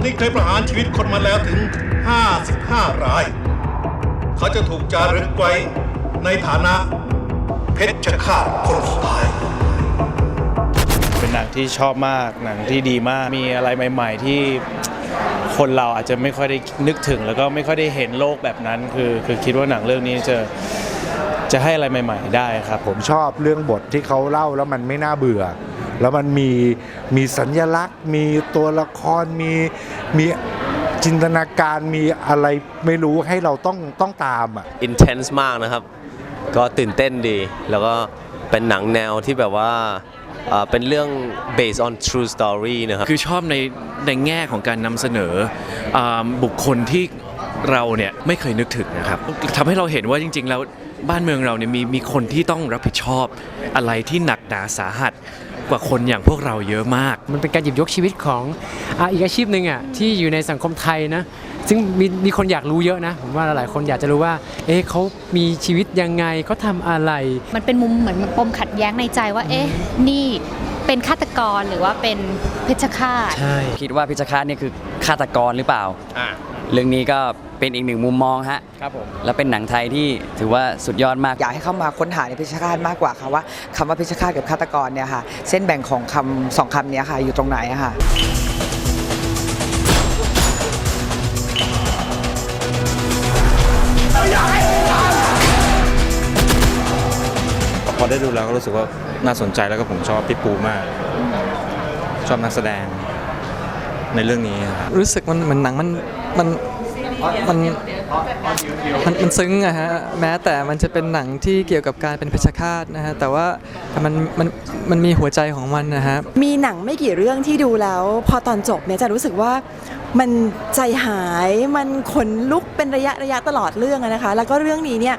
นนี้เคยประหารชีวิตคนมาแล้วถึง 55 ราย เขาจะถูกจารึกไว้ในฐานะเพชฌฆาตคนสุดท้าย เป็นหนังที่ชอบมาก หนังที่ดีมาก มีอะไรใหม่ ๆ ที่คนเราอาจจะไม่ค่อยได้นึกถึง แล้วก็ไม่ค่อยได้เห็นโลกแบบนั้น คือคือคิดว่าหนังเรื่องนี้จะจะให้อะไรใหม่ ๆ ได้ครับ ผมชอบเรื่องบทที่เขาเล่าแล้วมันไม่น่าเบื่อ แล้วมันมีมีสัญลักษณ์ มีตัวละครมีมีจินตนาการมีอะไรไม่รู้ให้เราต้องต้องตามอะ intense มากนะครับ ก็ตื่นเต้นดี แล้วก็เป็นหนังแนวที่แบบว่าเอ่อเป็นเรื่อง based on true story นะครับ คือชอบในในแง่ของการนำเสนออาบุคคลที่เราเนี่ยไม่เคยนึกถึงนะครับทำให้เราเห็นว่าจริง ๆ แล้วบ้านเมืองเราเนี่ยมีมีคนที่ต้องรับผิดชอบอะไรที่หนักหนาสาหัส กว่าคนอย่างพวกเราเยอะมาก มันเป็นการหยิบยกชีวิตของอะอีกอาชีพหนึ่งอะที่อยู่ในสังคมไทยนะซึ่งมีมีคนอยากรู้เยอะนะผมว่าหลายคนอยากจะรู้ว่า เอ๊ะเขามีชีวิตยังไงเขาทำอะไร มันเป็นมุมเหมือนปมขัดแย้งในใจว่า เอ๊ะ นี่ เป็นฆาตกรหรือว่าเป็นเพชฌฆาต ใช่ คิดว่าพิชคาตนี่คือฆาตกรหรือเปล่าเรื่องนี้ก็เป็นอีกหนึ่งมุมมองฮะ ครับผม และเป็นหนังไทยที่ถือว่าสุดยอดมาก อยากให้เข้ามาค้นหาในเพชฌฆาตมากกว่าค่ะว่าคำว่าเพชฌฆาตกับฆาตกรเนี่ยค่ะ เส้นแบ่งของคำสองคำเนี้ยค่ะ อยู่ตรงไหนอะค่ะ พอได้ดูแล้วก็รู้สึกว่า น่าสนใจแล้วก็ผมชอบพี่ปูมาก ชอบนักแสดงในเรื่องนี้ครับรู้สึกมันเหมือนหนังมันมันมันมันมันซึ้งอะฮะแม้แต่มันจะเป็นหนังที่เกี่ยวกับการเป็นเพชฌฆาตนะฮะแต่ว่ามันมันมันมีหัวใจของมันนะฮะมีหนังไม่กี่เรื่องที่ดูแล้ว พอตอนจบเนี่ยจะรู้สึกว่ามันใจหายมันขนลุกเป็นระยะระยะตลอดเรื่องอะนะคะ แล้วก็เรื่องนี้เนี่ย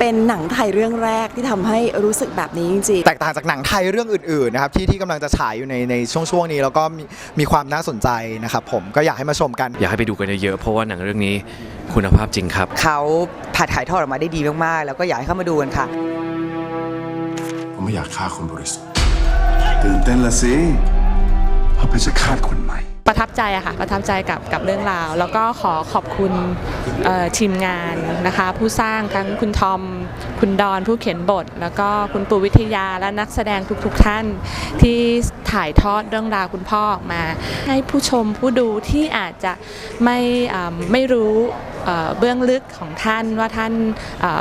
เป็นหนังไทยเรื่องแรกที่ทำให้รู้สึกแบบนี้จริงๆแตกต่างจากหนังไทยเรื่องอื่นๆนะครับที่ที่กำลังจะฉายอยู่ในในช่วงช่วงนี้แล้วก็มีมีความน่าสนใจนะครับผมก็อยากให้มาชมกัน อยากให้ไปดูกันเยอะๆเพราะว่าหนังเรื่องนี้คุณภาพจริงครับ เขาถ่ายถ่ายทอดออกมาได้ดีมาก ๆ แล้วก็อยากให้เข้ามาดูกันค่ะ ผมไม่อยากฆ่าคนบริสุทธิ์ตื่นเต้นละสิเพราะเพชฌฆาตคนใหม่ ประทับใจอะค่ะประทับใจกับกับเรื่องราว แล้วก็ขอขอบคุณทีมงานนะคะผู้สร้างทั้งคุณทอม คุณดอนผู้เขียนบท แล้วก็คุณปูวิทยาและนักแสดงทุกๆทท่าน ที่ถ่ายทอดเรื่องราวคุณพ่อออกมา ให้ผู้ชมผู้ดูที่อาจจะไม่ไม่รู้เบื้องลึกของท่านว่าท่าน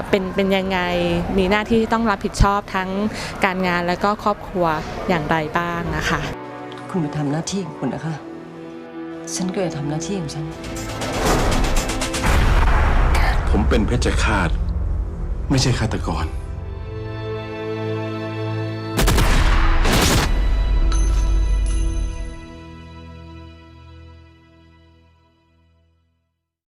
เป็นเป็นยังไงมีหน้าที่ต้องรับผิดชอบทั้งการงานและก็ครอบครัวอย่างไรบ้างนะคะ คุณไปทำหน้าที่ของคุณนะคะ ฉันก็จะทำหน้าที่ของฉัน ผมเป็นเพชฌฆาต ไม่ใช่ฆาตกร